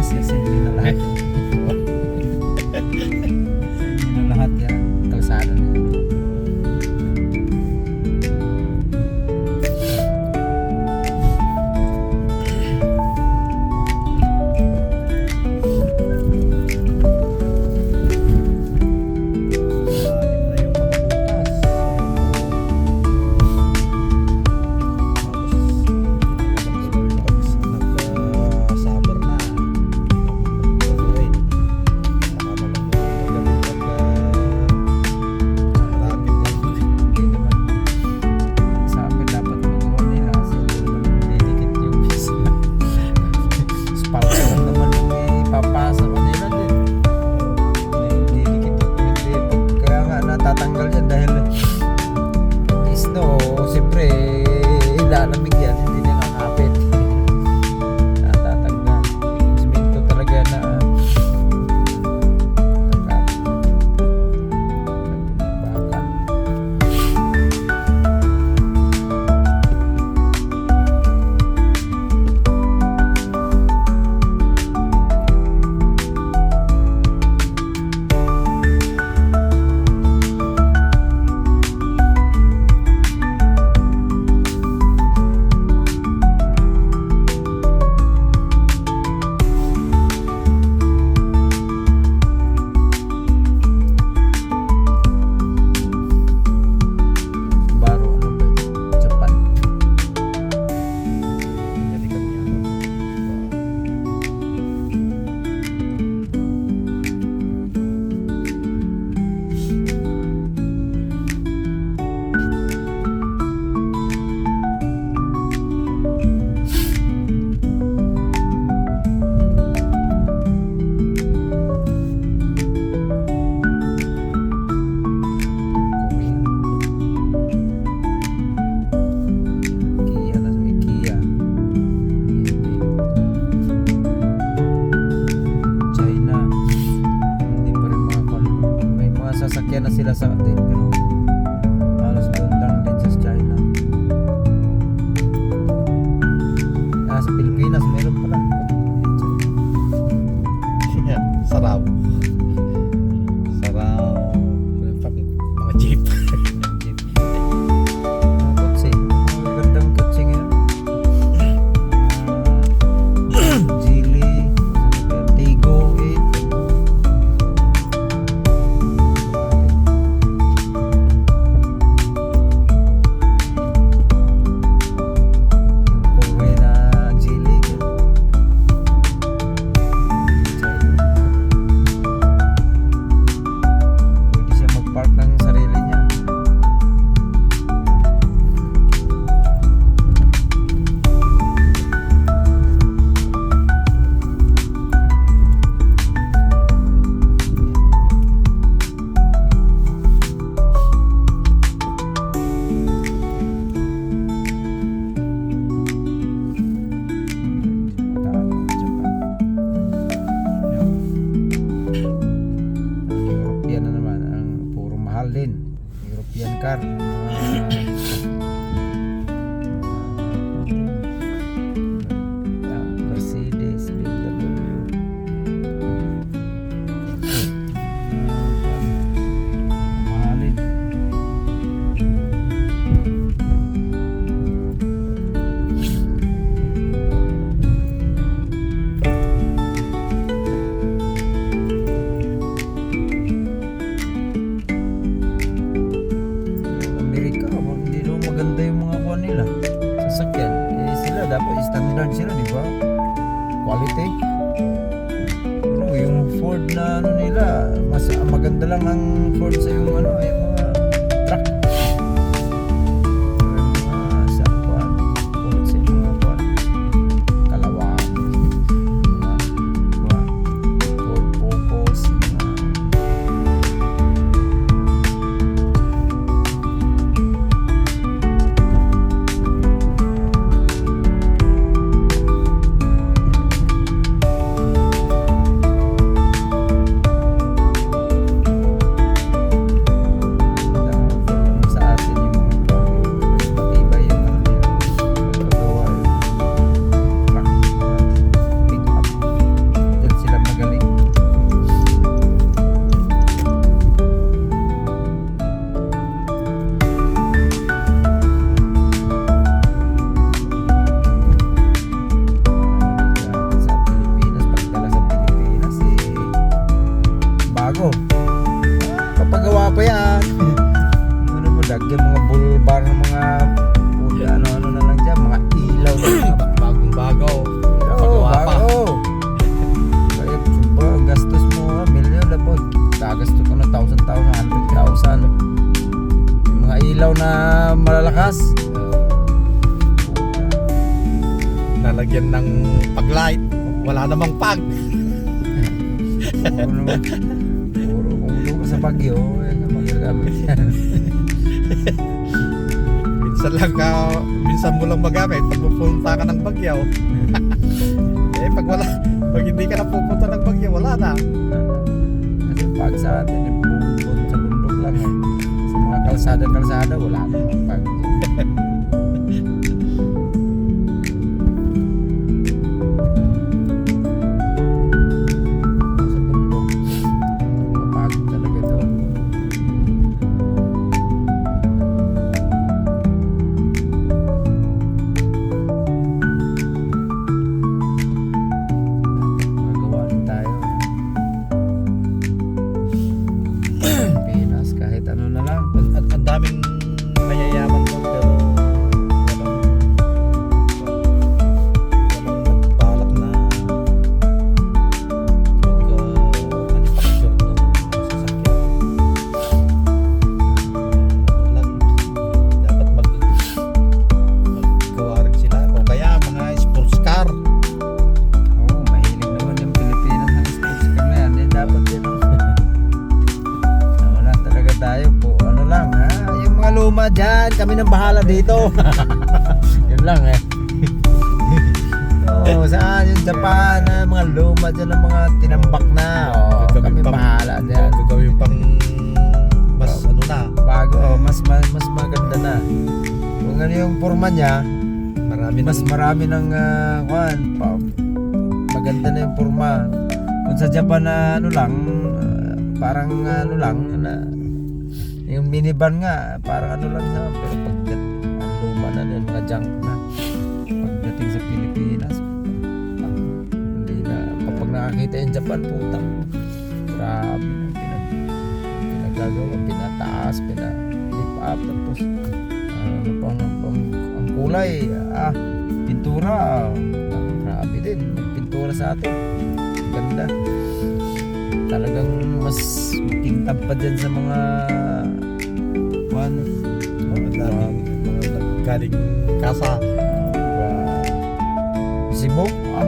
哎。sila sa atin pero standard sila, di ba? Quality. Pero yung Ford na ano nila, mas maganda lang ang Ford sa ilaw na malalakas. Lalagyan ng paglight. Wala namang pag. Puro naman. Puro kung sa bagyo. Magagamit yan. minsan lang ka, minsan mo lang magamit pag pupunta ka ng Bagyaw. eh pag wala, pag hindi ka napupunta ng Bagyaw, wala na. Kasi pag sa atin, eh, pupunta sa bundok lang. Eh kalsada-kalsada, wala nang pag... luma dyan. Kami nang bahala dito. Yan lang eh. Oh, saan yung Japan na mga luma dyan ng mga tinambak na. Oh, kami pang, bahala dyan. Gagawin pang mas oh, ano na. Bago, oh, mas, mas, mas maganda na. Kung ano yung forma niya, marami mas ng, marami ng uh, ah, kwan, pa, maganda na yung forma. Kung sa Japan na ano lang, uh, parang ano lang, na, yung minivan nga, parang ano lang siya, pero pagdating ang luma na yung mga junk na pagdating sa Pilipinas, ah, hindi na kapag nakakita yung Japan, putang grabe na pinag pinagagawa, pinataas, pina-lift up, tapos ano pang, pang ang kulay, ah, pintura, grabe din, pintura sa atin, ganda. Talagang mas makintab pa dyan sa mga one, Mga dami, mga galing kasa. Cebu, ah,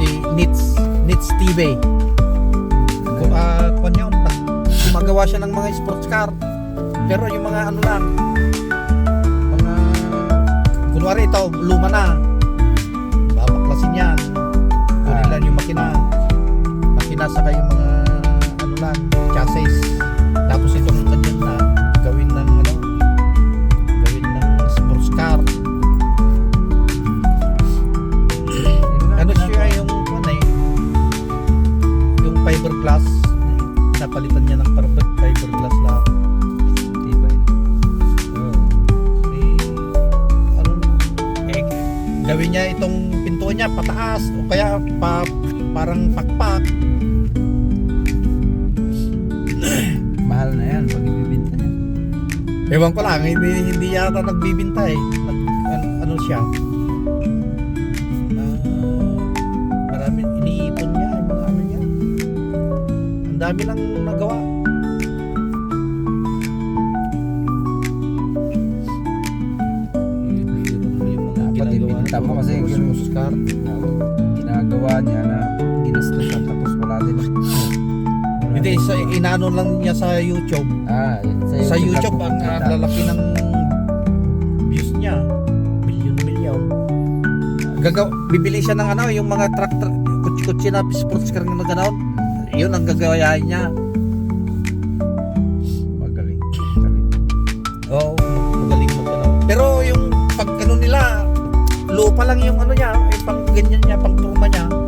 si Nits, Nits TV. Kung uh, Kwan yun, gumagawa siya ng mga sports car. Pero yung mga ano lang, mga, kunwari ito, luma na. Babaklasin yan. Kunin Ah. lang yung makina. Makina saka yung mga, ano lang, chassis. Tapos itong pa, parang pakpak. Mahal na yan pag ibibinta niya. Ewan ko lang, hindi, hindi yata nagbibinta eh. Nag, ano, ano siya? Ah, marami, iniipon niya, yung mga ano niya. Ang dami nang nagawa. Dapat ibinta mo kasi yung- Oscar. Ginagawa niya na ginastusan tapos wala din. Hindi, sa, inano lang niya sa YouTube. Ah, Sa YouTube, ang ang uh, lalaki ng views niya. Bilyon-bilyon. Gagaw, bibili siya ng ano, yung mga truck, truck kutsi-kutsi na sports car na gano'n. Yun ang gagawain niya. Magaling. Magaling. Oo, magaling mag. Pero yung pag ano nila, lupa lang yung ano niya, pang ganyan niya, pang turma niya.